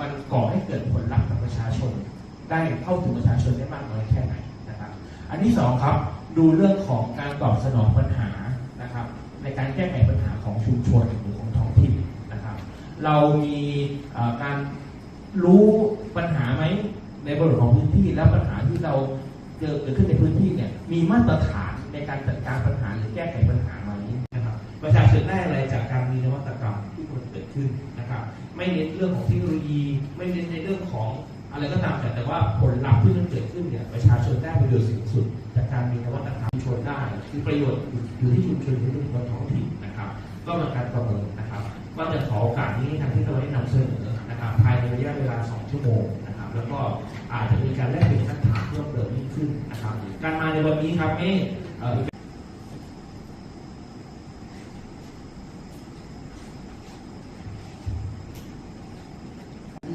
มันก่อให้เกิดผลลัพธ์กับประชาชน ได้เข้าถึงประชาชนได้มากน้อยแค่ไหนนะครับ อันที่สองครับดูเรื่องของการตอบสนองปัญหานะครับ ในการแก้ไขปัญหาของชุมชนหรือของท้องถิ่นนะครับ เรามีการรู้ปัญหาไหมในบริบทของพื้นที่และปัญหาที่เราเจอเกิดขึ้นในพื้นที่เนี่ยมีมาตรฐานในการจัดการปัญหาหรือแก้ไขปัญหาไหมนะครับประชาชนได้อะไรจากการมีนวัตกรรมที่มันเกิดขึ้น นะครับ ไม่เน้นเรื่องของเทคโนโลยี ไม่เน้นในเรื่องของอะไรก็ตามแต่แต่ว่าผลลัพธ์ที่มันเกิดขึ้นเนี่ยประชาชนได้ประโยชน์สูงสุด จากการมีนวัตกรรมชนได้ คือประโยชน์อยู่ที่ชุมชนอยู่ที่คนท้องถิ่นนะครับ ก็เป็นการประเมินนะครับก็จะขอโอกาสนี้ทางที่เราได้นำเสนอนะครับภายในระยะเวลา 2 ชั่วโมงนะครับ แล้วก็อาจจะมีการแลกเปลี่ยนคำถามเพิ่มเติมยิ่งขึ้นนะครับ การมาในวันนี้ครับเอ๊ะเอ่อ วิ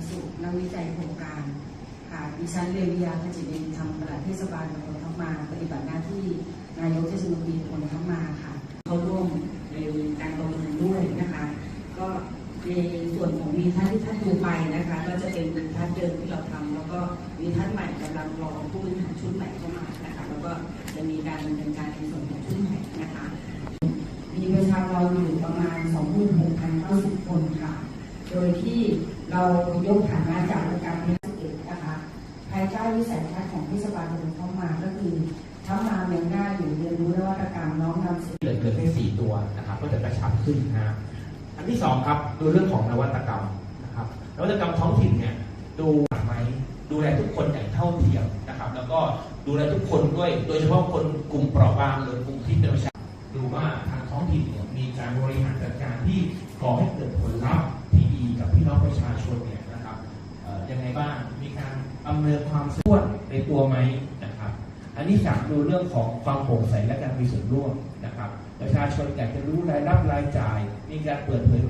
สุนัก วิจัยโครงการค่ะดิฉันเรียนวิยาขจิตเองทำตลาดเทศบาลตำบลทับมา ปฏิบัติหน้าที่นายกเทศมนตรีตำบลทับมาค่ะเขาร่วมในการประเมินด้วยนะคะ ก็ในส่วนของวีทัศน์ที่ท่านดูไปนะคะ ก็จะเป็นวีทัศน์เดิมที่เราทำแล้วก็วีทัศน์ใหม่กำลังรอผู้บริหารชุดใหม่เข้ามานะคะแล้วก็จะมีการดำเนินการในส่วนของชุดใหม่นะคะ มีประชากรอยู่ประมาณ 26,090 คนค่ะ โดยที่เรายกฐานะจากองค์การบริหารส่วนนะคะภายใต้วิสัยทัศน์ของเทศบาลตำบลเข้ามาก็คือเข้ามาเมืองหน้าอยู่เรียนรู้นวัตกรรมน้อมนำสิ่งเหลือเหลือแค่สี่ตัวนะครับก็จะกระชับขึ้นนะฮะอันที่สองครับดูเรื่องของนวัตกรรมนะครับนวัตกรรมท้องถิ่นเนี่ยดูไหมดูแลทุกคนอย่างเท่าเทียมนะครับ แล้วก็ดูแลทุกคนด้วย โดยเฉพาะคนกลุ่มเปราะบางหรือกลุ่มที่เป็นประชาดูว่าทางท้องถิ่นเนี่ยมีการบริหารจัดการที่ก่อให้เกิด การอำนวยความสะดวกในตัวไหมนะครับ อันนี้สามดูเรื่องของความโปร่งใสและการมีส่วนร่วมนะครับ ประชาชนอยากจะรู้รายรับรายจ่าย มีการเปิดเผย